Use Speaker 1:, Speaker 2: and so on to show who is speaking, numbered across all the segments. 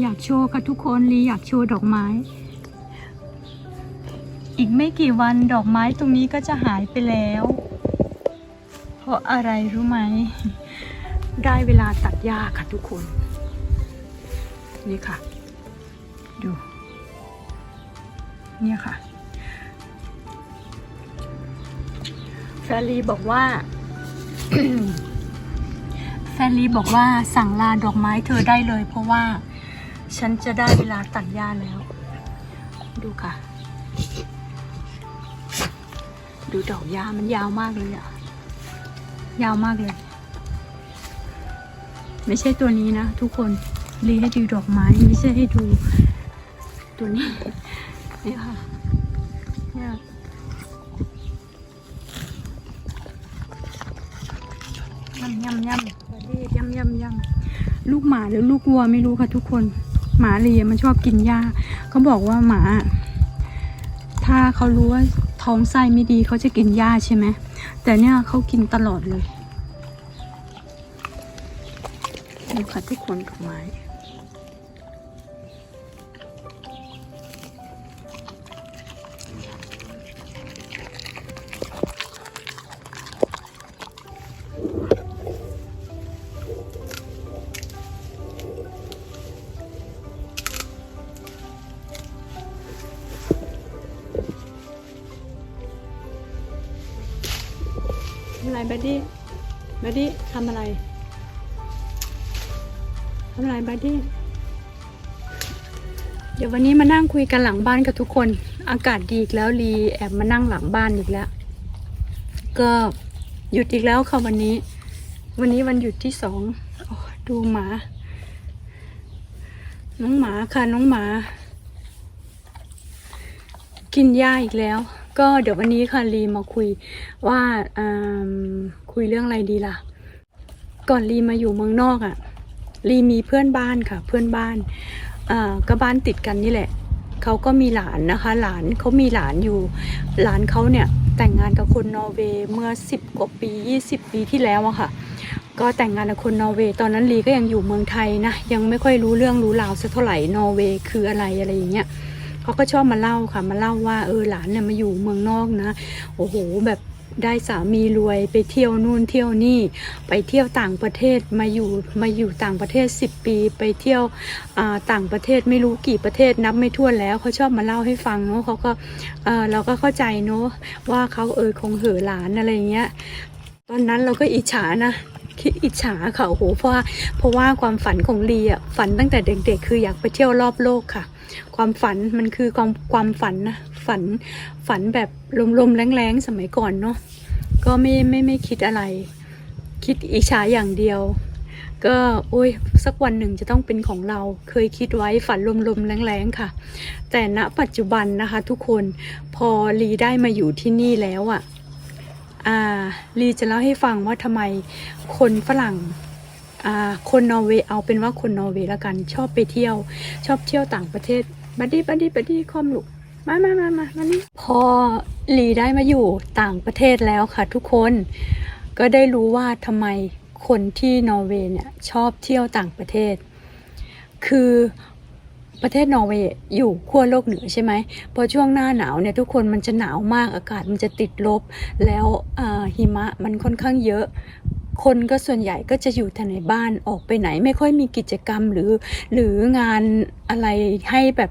Speaker 1: อยากโชว์ค่ะทุกคนลีอยากโชว์ดอกไม้ อีกไม่กี่วันดอกไม้ตรงนี้ก็จะหายไปแล้ว เพราะอะไรรู้ไหม ได้เวลาตัดหญ้าค่ะทุกคน นี่ค่ะ ดู เนี่ยค่ะแฟรลีบอกว่าแฟรลีบอกว่าสั่งลาดอกไม้เธอได้เลยเพราะว่า ฉันจะได้เวลาตัดหญ้าแล้ว ดูค่ะ ดูดอกหญ้ามันยาวมากเลยอะยาวมากเลย ไม่ใช่ตัวนี้นะทุกคนรีให้ดูดอกไม้ไม่ใช่ให้ดูตัวนี้นี่ค่ะเนี่ยยำยำยำยำยำยำลูกหมาหรือลูกวัวไม่รู้ค่ะทุกคน หมาเลียมันชอบกินหญ้าเขาบอกว่าหมา ถ้าเขารู้ว่าท้องไส้ไม่ดีเขาจะกินหญ้าใช่ไหมแต่เนี่ยเขากินตลอดเลยดูค่ะทุกคนดอกไม้ อะไรบัดดี้บัดดี้ทำอะไรทำอะไรบัดดี้เดี๋ยววันนี้มานั่งคุยกันหลังบ้านกับทุกคน อากาศดีอีกแล้วลีแอบมานั่งหลังบ้านอีกแล้ว ก็หยุดอีกแล้วค่ะวันนี้ วันนี้วันหยุดที่สองอดูหมา น้องหมาค่ะน้องหมา กินหญ้าอีกแล้ว ก็เดี๋ยววันนี้ค่ะลีมาคุยว่าคุยเรื่องอะไรดีล่ะ ก่อนลีมาอยู่เมืองนอกอะ่ะลีมีเพื่อนบ้านค่ะ เพื่อนบ้านก็บ้านติดกันนี่แหละเขาก็มีหลานนะคะ หลานเขามีหลานอยู่ หลานเขาเนี่ยแต่งงานกับคนนอร์เวย์เมื่อ 10 กว่าปี 20 ปีที่แล้วอะค่ะ ก็แต่งงานกับคนนอร์เวย์ตอนนั้นลีก็ยังอยู่เมืองไทยนะ ยังไม่ค่อยรู้เรื่องรู้ราวสักเท่าไหร่นอร์เวย์คืออะไรอะไรอย่างเงี้ย เขาก็ชอบมาเล่าค่ะ มาเล่าว่าเออหลานเนี่ยมาอยู่เมืองนอกนะ โอ้โหแบบได้สามีรวยไปเที่ยวนู่นเที่ยวนี่ ไปเที่ยวต่างประเทศมาอยู่มาอยู่ต่างประเทศ 10 ปี ไปเที่ยวอ่าต่างประเทศไม่รู้กี่ประเทศนับไม่ถ้วนแล้วเขาชอบมาเล่าให้ฟังเนาะเขาก็เออเราก็เข้าใจเนาะว่าเขาเออคงเหอหลานอะไรเงี้ย ตอนนั้นเราก็อิจฉานะ คิดอิจฉาค่ะโอ้โหเพราะว่าเพราะว่าความฝันของลีอะฝันตั้งแต่เด็กๆ คืออยากไปเที่ยวรอบโลกค่ะ ความฝันมันคือความความฝันนะฝันฝันแบบลมๆแรงๆสมัยก่อนเนาะก็ไม่ไม่ไม่คิดอะไร คิดอิจฉาอย่างเดียวก็โอ้ยสักวันหนึ่งจะต้องเป็นของเราเคยคิดไว้ฝันลมๆแรงๆค่ะ แต่ณปัจจุบันนะคะทุกคนพอลีได้มาอยู่ที่นี่แล้วอะ่ะ อ่าลีจะเล่าให้ฟังว่าทำไมคนฝรั่งอ่าคนนอร์เวย์เอาเป็นว่าคนนอร์เวย์ละกันชอบไปเที่ยว ชอบเที่ยวต่างประเทศบัดดี้บัดดี้บัดดี้คอมลูกมามามามามานี่พอลีได้มาอยู่ต่างประเทศแล้วค่ะทุกคนก็ได้รู้ว่าทำไมคนที่นอร์เวย์เนี่ยชอบเที่ยวต่างประเทศ คือ ประเทศนอร์เวย์อยู่ขั้วโลกเหนือใช่ไหมพอช่วงหน้าหนาวเนี่ยทุกคนมันจะหนาวมากอากาศมันจะติดลบ แล้วหิมะมันค่อนข้างเยอะ คนก็ส่วนใหญ่ก็จะอยู่แต่ในบ้านออกไปไหน ไม่ค่อยมีกิจกรรมหรือ หรืองานอะไรให้แบบ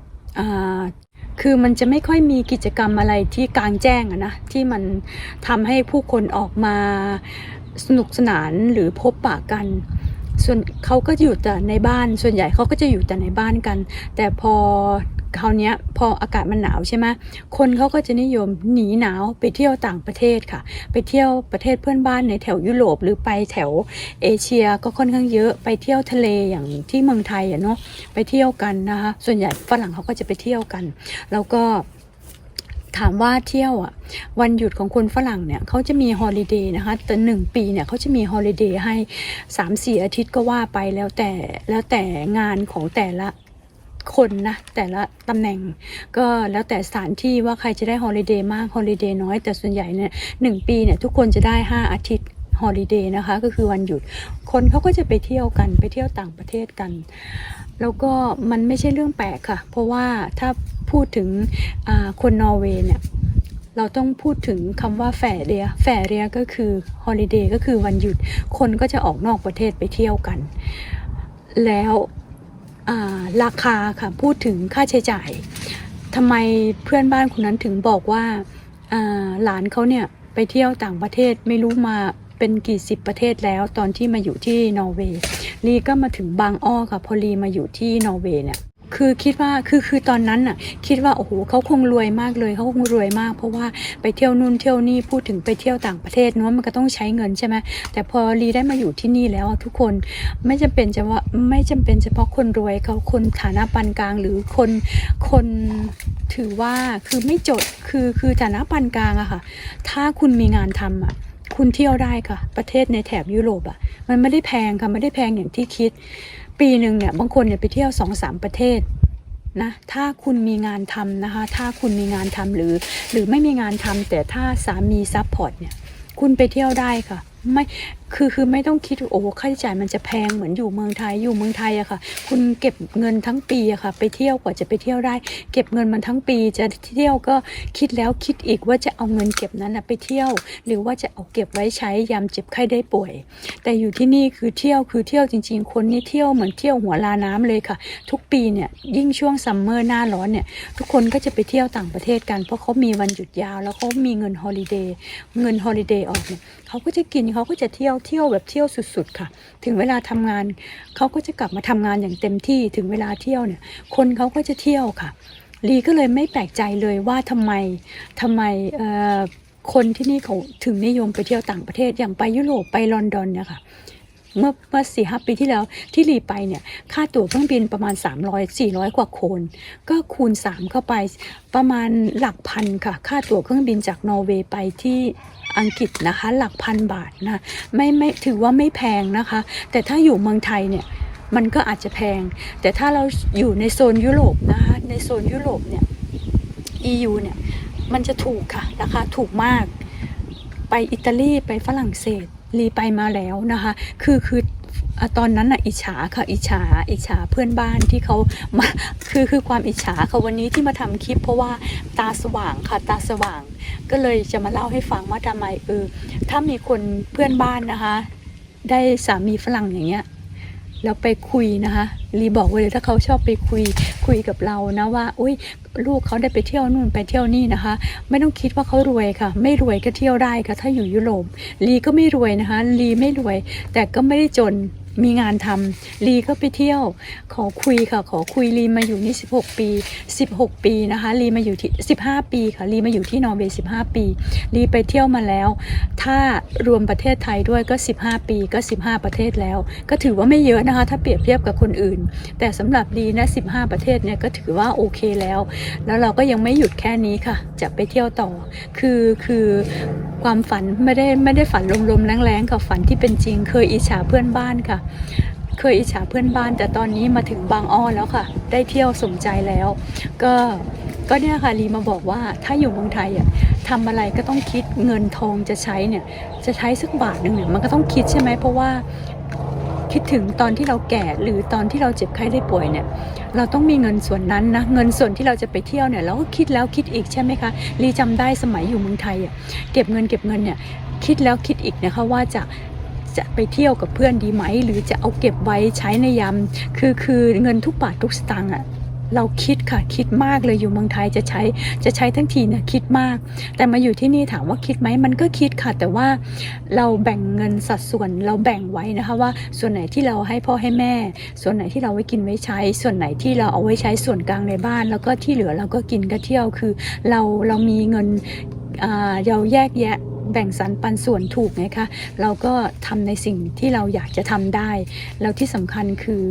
Speaker 1: คือมันจะไม่ค่อยมีกิจกรรมอะไรที่กลางแจ้งอะนะที่มันทำให้ผู้คนออกมาสนุกสนานหรือพบปะกัน ส่วนเขาก็อยู่แต่ในบ้าน ส่วนใหญ่เขาก็จะอยู่แต่ในบ้านกัน แต่พอคราวนี้พออากาศมันหนาวใช่ไหมคนเขาก็จะนิยมหนีหนาวไปเที่ยวต่างประเทศค่ะ ไปเที่ยวประเทศเพื่อนบ้านในแถวยุโรปหรือไปแถวเอเชียก็ค่อนข้างเยอะไปเที่ยวทะเลอย่างที่เมืองไทยอะเนาะไปเที่ยวกันนะคะส่วนใหญ่ฝรั่งเขาก็จะไปเที่ยวกัน แล้วก็ ถามว่าเที่ยวอะ วันหยุดของคนฝรั่งเนี่ยเขาจะมีฮอลิเดย์นะคะ แต่หนึ่งปีเนี่ยเขาจะมีฮอลิเดย์ให้สามสี่อาทิตย์ก็ว่าไปแล้วแต่แล้วแต่งานของแต่ละคนนะแต่ละตำแหน่งก็แล้วแต่สถานที่ว่าใครจะได้ฮอลิเดย์มากฮอลิเดย์น้อยแต่ส่วนใหญ่เนี่ยหนึ่งปีเนี่ยทุกคนจะได้ห้าอาทิตย์ ฮอลิเดย์นะคะ ก็คือวันหยุด คนเขาก็จะไปเที่ยวกันไปเที่ยวต่างประเทศกัน แล้วก็มันไม่ใช่เรื่องแปลกค่ะ เพราะว่าถ้าพูดถึงคนนอร์เวย์เนี่ยเราต้องพูดถึงคำว่าแฝเรียแฝเรียก็คือฮอลิเดย์ก็คือวันหยุด คนก็จะออกนอกประเทศไปเที่ยวกัน แล้วราคาค่ะ พูดถึงค่าใช้จ่ายทำไมเพื่อนบ้านคนนั้นถึงบอกว่าหลานเขาเนี่ยไปเที่ยวต่างประเทศไม่รู้มา เป็นกี่สิบประเทศแล้วตอนที่มาอยู่ที่นอร์เวย์ลีก็มาถึงบางอ้อค่ะพอลีมาอยู่ที่นอร์เวย์เนี่ยคือคิดว่าคือคือตอนนั้นน่ะคิดว่าโอ้โหเขาคงรวยมากเลยเขาคงรวยมาก เพราะว่าไปเที่ยวนู่นเที่ยวนี่พูดถึงไปเที่ยวต่างประเทศเนาะมันก็ต้องใช้เงินใช่ไหมแต่พอลีได้มาอยู่ที่นี่แล้วทุกคนไม่จำเป็นจะว่าไม่จำเป็นเฉพาะคนรวยเขาคนฐานะปานกลางหรือคนคนถือว่าคือไม่จดคือคือฐานะปานกลางอะค่ะ ถ้าคุณมีงานทำอะ คุณเที่ยวได้ค่ะ ประเทศในแถบยุโรปอะมันไม่ได้แพงค่ะไม่ได้แพงอย่างที่คิด ปีหนึ่งเนี่ยบางคนเนี่ยไปเที่ยวสองสามประเทศนะถ้าคุณมีงานทำนะคะ ถ้าคุณมีงานทำหรือ หรือไม่มีงานทำแต่ถ้าสามีซัพพอร์ตเนี่ย คุณไปเที่ยวได้ค่ะ ไม่คือคือไม่ต้องคิดโอ้ค่าใช้จ่ายมันจะแพงเหมือนอยู่เมืองไทยอยู่เมืองไทยอะค่ะ คุณเก็บเงินทั้งปีอะค่ะ ไปเที่ยวกว่าจะไปเที่ยวได้ เก็บเงินมันทั้งปีจะเที่ยวก็คิดแล้วคิดอีกว่าจะเอาเงินเก็บนั้นนะไปเที่ยว หรือว่าจะเอาเก็บไว้ใช้ยามเจ็บไข้ได้ป่วย แต่อยู่ที่นี่คือเที่ยวคือเที่ยวจริง ๆ คนนี่เที่ยวเหมือนเที่ยวหัวลาน้ำเลยค่ะ ทุกปีเนี่ยยิ่งช่วงซัมเมอร์หน้าร้อนเนี่ยทุกคนก็จะไปเที่ยวต่างประเทศกันเพราะเขามีวันหยุดยาว แล้วเขามีเงินฮอลิเดย์เงินฮอลิเดย์ออกเนี่ยเขาก็จะกินเขาก็จะเที่ยวเที่ยวแบบเที่ยวสุด ๆ ค่ะ ถึงเวลาทำงานเขาก็จะกลับมาทำงานอย่างเต็มที่ถึงเวลาเที่ยวเนี่ย คนเขาก็จะเที่ยวค่ะลีก็เลยไม่แปลกใจเลยว่าทำไมทำไมเอ่อคนที่นี่เขาถึงนิยมไปเที่ยวต่างประเทศอย่างไปยุโรปไปลอนดอนเนี่ยค่ะเมื่อเมื่อสี่ห้าปีที่แล้วที่ลีไปเนี่ย ค่าตั๋วเครื่องบินประมาณ 300 400 กว่าโคน ก็คูณ 3 เข้าไปประมาณหลักพันค่ะ ค่าตั๋วเครื่องบินจากนอร์เวย์ไปที่ อังกฤษนะคะ หลักพันบาทนะไม่ไม่ถือว่าไม่แพงนะคะ แต่ถ้าอยู่เมืองไทยเนี่ยมันก็อาจจะแพง แต่ถ้าเราอยู่ในโซนยุโรปนะคะในโซนยุโรปเนี่ย EU เนี่ยมันจะถูกค่ะราคาถูกมาก ไปอิตาลีไปฝรั่งเศสรีไปมาแล้วนะคะ คือคืออตอนนั้นน่ะอิจฉาค่ะอิจฉาอิจฉาเพื่อนบ้านที่เขามาคือคือความอิจฉาค่ะวันนี้ที่มาทำคลิปเพราะว่าตาสว่างค่ะตาสว่าง ก็เลยจะมาเล่าให้ฟังว่าทำไมเออถ้ามีคนเพื่อนบ้านนะคะ ได้สามีฝรั่งอย่างเงี้ยแล้วไปคุยนะคะรีบอกไว้เลยถ้าเขาชอบไปคุยคุยกับเรานะว่าอุ้ยลูกเขาได้ไปเที่ยวนู่นไปเที่ยวนี่นะคะ ไม่ต้องคิดว่าเขารวยค่ะ ไม่รวยก็เที่ยวได้ค่ะ ถ้าอยู่ยุโรปลีก็ไม่รวยนะคะลีไม่รวย แต่ก็ไม่ได้จน มีงานทำลีก็ไปเที่ยว ขอคุยค่ะ ขอคุยลีมาอยู่นี่ 16 ปี 16 ปีนะคะลีมาอยู่ที่ 15 ปีค่ะลีมาอยู่ที่นอร์เวย์ 15 ปีลีไปเที่ยวมาแล้ว ถ้ารวมประเทศไทยด้วยก็ 15 ปีก็ 15 ประเทศแล้ว ก็ถือว่าไม่เยอะนะคะ ถ้าเปรียบเทียบกับคนอื่น แต่สำหรับลีนะ 15 ประเทศเนี่ยก็ถือว่าโอเคแล้ว แล้วเราก็ยังไม่หยุดแค่นี้ค่ะ จะไปเที่ยวต่อ คือคือความฝันไม่ได้ไม่ได้ฝันลมๆแรงๆค่ะฝันที่เป็นจริง เคยอิจฉาเพื่อนบ้านค่ะ เคยอิจฉาเพื่อนบ้าน แต่ตอนนี้มาถึงบางอ้อแล้วค่ะ ได้เที่ยวสมใจแล้ว ก็ก็เนี่ยค่ะลีมาบอกว่าถ้าอยู่เมืองไทยอะทำอะไรก็ต้องคิดเงินทองจะใช้เนี่ยจะใช้สักบาทหนึ่งเนี่ยมันก็ต้องคิดใช่ไหมเพราะว่า คิดถึงตอนที่เราแก่หรือตอนที่เราเจ็บไข้ได้ป่วยเนี่ยเราต้องมีเงินส่วนนั้นนะเงินส่วนที่เราจะไปเที่ยวเนี่ยเราก็คิดแล้วคิดอีกใช่ไหมคะรีจำได้สมัยอยู่เมืองไทยอะเก็บเงินเก็บเงินเนี่ยคิดแล้วคิดอีกนะคะว่าจะจะไปเที่ยวกับเพื่อนดีไหม หรือจะเอาเก็บไว้ใช้ในยามคือคือเงินทุกบาททุกสตางค์อะ เราคิดค่ะคิดมากเลยอยู่เมืองไทยจะใช้จะใช้ทั้งทีเนี่ยคิดมาก แต่มาอยู่ที่นี่ถามว่าคิดไหมมันก็คิดค่ะ แต่ว่าเราแบ่งเงินสัดส่วนเราแบ่งไว้นะคะว่าส่วนไหนที่เราให้พ่อให้แม่ ส่วนไหนที่เราไว้กินไว้ใช้ ส่วนไหนที่เราเอาไว้ใช้ส่วนกลางในบ้าน แล้วก็ที่เหลือเราก็กินก็เที่ยวคือ เราเรามีเงินเราแยกแยะแบ่งสรรปันส่วนถูกไงคะเราก็ทำในสิ่งที่เราอยากจะทำได้ แล้วที่สำคัญคือ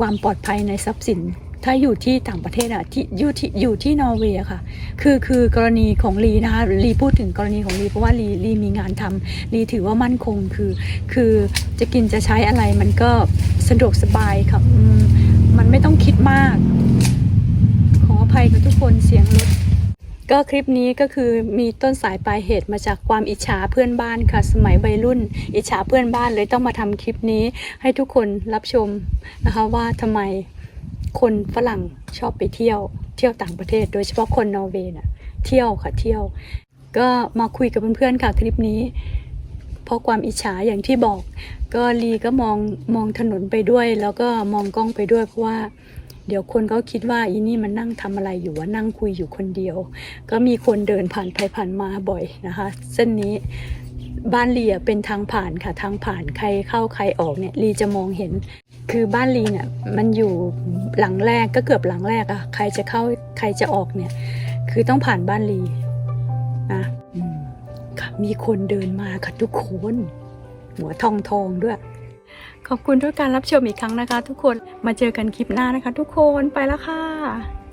Speaker 1: ความปลอดภัยในทรัพย์สิน ถ้าอยู่ที่ต่างประเทศอะที่อยู่ที่อยู่ที่นอร์เวย์ค่ะ คือคือกรณีของลีนะคะลีพูดถึงกรณีของลีเพราะว่าลีลีมีงานทำลีถือว่ามั่นคงคือ คือจะกินจะใช้อะไรมันก็สะดวกสบายค่ะมมันไม่ต้องคิดมาก ขออภัยกับทุกคนเสียงรถก็คลิปนี้ก็คือมีต้นสายปลายเหตุมาจากความอิจฉาเพื่อนบ้านค่ะ สมัยวัยรุ่น อิจฉาเพื่อนบ้านเลยต้องมาทำคลิปนี้ให้ทุกคนรับชมนะคะว่าทำไม คนฝรั่งชอบไปเที่ยว เที่ยวต่างประเทศ โดยเฉพาะคนนอร์เวย์น่ะเที่ยวค่ะเที่ยว ก็มาคุยกับเพื่อนๆค่ะคลิปนี้ เพราะความอิจฉาอย่างที่บอก ก็ลีก็มองมองถนนไปด้วย แล้วก็มองกล้องไปด้วยเพราะว่าเดี๋ยวคนเขาคิดว่าอีนี่มันนั่งทำอะไรอยู่ว่านั่งคุยอยู่คนเดียว ก็มีคนเดินผ่านไปผ่านมาบ่อยนะคะ เส้นนี้ บ้านลีอะเป็นทางผ่านค่ะทางผ่านใครเข้าใครออกเนี่ยลีจะมองเห็น คือบ้านลีเนี่ยมันอยู่หลังแรกก็เกือบหลังแรกอะใครจะเข้าใครจะออกเนี่ย คือต้องผ่านบ้านลีนะมค่ะมีคนเดินมาค่ะทุกคน หัวทองทองด้วย ขอบคุณทุกการรับชมอีกครั้งนะคะ ทุกคนมาเจอกันคลิปหน้านะคะ ทุกคนไปแล้วค่ะ